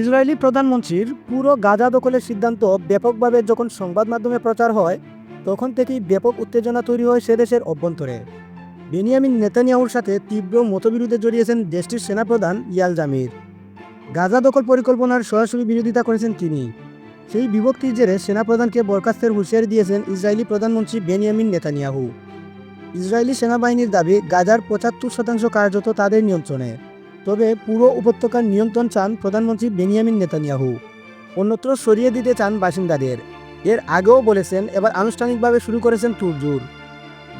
Israeli প্রধানমন্ত্রীর পুরো গাজা দখলের সিদ্ধান্ত ব্যাপকভাবে যখন সংবাদ মাধ্যমে প্রচার হয়, তখন থেকেই ব্যাপক উত্তেজনা তৈরি হয় সে দেশের অভ্যন্তরে। বেনিয়ামিন নেতানিয়াহুর সাথে তীব্র মতবিরোধে জড়িয়েছেন দেশটির সেনাপ্রধান ইয়াল জামির। গাজা দখল পরিকল্পনার সরাসরি বিরোধিতা করেছেন তিনি। সেই বিভক্তির জেরে সেনাপ্রধানকে বরখাস্তের হুঁশিয়ারি দিয়েছেন ইসরায়েলি প্রধানমন্ত্রী বেনিয়ামিন নেতানিয়াহু। ইসরায়েলি সেনাবাহিনীর দাবি, গাজার পঁচাত্তর শতাংশ কার্যত তাদের নিয়ন্ত্রণে। তবে পুরো উপত্যকার নিয়ন্ত্রণ চান প্রধানমন্ত্রী বেনিয়ামিন নেতানিয়াহু। অন্যত্র সরিয়ে দিতে চান বাসিন্দাদের। এর আগেও বলেছেন, এবার আনুষ্ঠানিকভাবে শুরু করেছেন ট্যুরজুর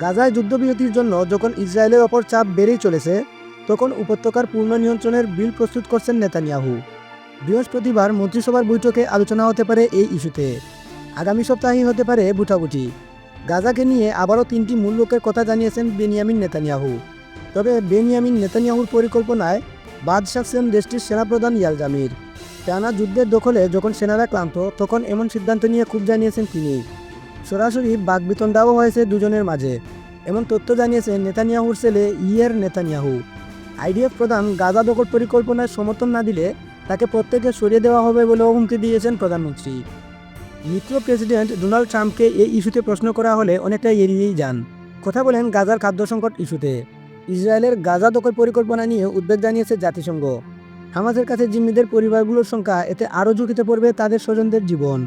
গাজায় যুদ্ধবিরতির জন্য যখন ইসরায়েলের ওপর চাপ বেড়েই চলেছে, তখন উপত্যকার পূর্ণ নিয়ন্ত্রণের বিল প্রস্তুত করছেন নেতানিয়াহু। বৃহস্পতিবার মন্ত্রিসভার বৈঠকে আলোচনা হতে পারে এই ইস্যুতে। আগামী সপ্তাহেই হতে পারে বুটাবুটি গাজাকে নিয়ে আবারও তিনটি মূল লোকের কথা জানিয়েছেন বেনিয়ামিন নেতানিয়াহু। তবে বেনিয়ামিন নেতানিয়াহুর পরিকল্পনায় বাদ সাকছেন দেশটির সেনাপ্রধান ইয়াল জামির। টানা যুদ্ধের দখলে যখন সেনারা ক্লান্ত, তখন এমন সিদ্ধান্ত নিয়ে খুব জানিয়েছেন তিনি। সরাসরি বাগবিতণ্ডাও হয়েছে দুজনের মাঝে। এমন তথ্য জানিয়েছেন নেতানিয়াহুর ছেলে ইয়ের নেতানিয়াহু। আইডিএফ প্রধান গাজা দখল পরিকল্পনায় সমর্থন না দিলে তাকে প্রত্যেকে সরিয়ে দেওয়া হবে বলেও হুমকি দিয়েছেন প্রধানমন্ত্রী। মিত্র প্রেসিডেন্ট ডোনাল্ড ট্রাম্পকে এই ইস্যুতে প্রশ্ন করা হলে অনেকটা এড়িয়েই যান। কথা বলেন গাজার খাদ্য সংকট ইস্যুতে। ইসরায়েলের গাজা দখল পরিকল্পনা নিয়ে উদ্বেগ জানিয়েছে জাতিসংঘ। হামাসের কাছে জিম্মিদের পরিবারগুলোর সংখ্যা এতে আরও ঝুঁকিতে পড়বে তাদের স্বজনদের জীবন।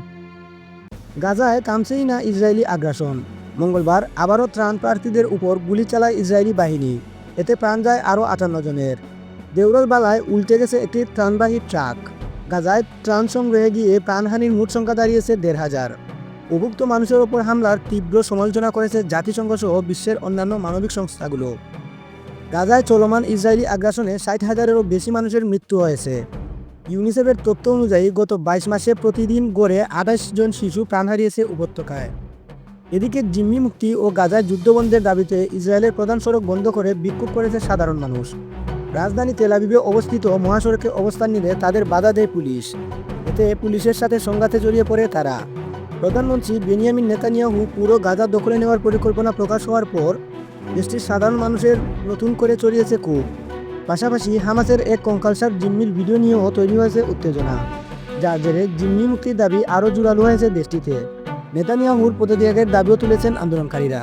গাজায় থামছেই না ইসরায়েলি আগ্রাসন। মঙ্গলবার আবারও ত্রাণ প্রার্থীদের উপর গুলি চালায় ইসরায়েলি বাহিনী। এতে প্রাণ যায় আরও আটান্ন জনের। দেউরল বালায় উল্টে গেছে একটি ত্রাণবাহী ট্রাক। গাজায় ত্রাণ সংগ্রহে গিয়ে প্রাণহানির মোট সংখ্যা দাঁড়িয়েছে দেড় হাজার। অভুক্ত মানুষের ওপর হামলার তীব্র সমালোচনা করেছে জাতিসংঘ সহ বিশ্বের অন্যান্য মানবিক সংস্থাগুলো। গাজায় চলমান ইসরায়েলি আগ্রাসনে ষাট হাজারেরও বেশি মানুষের মৃত্যু হয়েছে। ইউনিসেফের তথ্য অনুযায়ী গত বাইশ মাসে প্রতিদিন গড়ে আঠাশ জন শিশু প্রাণ হারিয়েছে উপত্যকায়। এদিকে জিম্মি মুক্তি ও গাজায় যুদ্ধবন্ধের দাবিতে ইসরায়েলের প্রধান সড়ক বন্ধ করে বিক্ষোভ করেছে সাধারণ মানুষ। রাজধানী তেলাবিবে অবস্থিত মহাসড়কে অবস্থান নিলে তাদের বাধা দেয় পুলিশ। এতে পুলিশের সাথে সংঘাতে জড়িয়ে পড়ে তারা। প্রধানমন্ত্রী বেনিয়ামিন নেতানিয়াহু পুরো গাজা দখলে নেওয়ার পরিকল্পনা প্রকাশ হওয়ার পর দেশটির সাধারণ মানুষের নতুন করে চড়িয়েছে কূপ। পাশাপাশি হামাসের এক কঙ্কালসার জিম্মির ভিডিও নিয়েও তৈরি হয়েছে উত্তেজনা, যার জেরে জিম্মি মুক্তির দাবি আরও জোরালো হয়েছে দেশটিতে। নেতানিয়াহুর পদত্যাগের দাবিও তুলেছেন আন্দোলনকারীরা।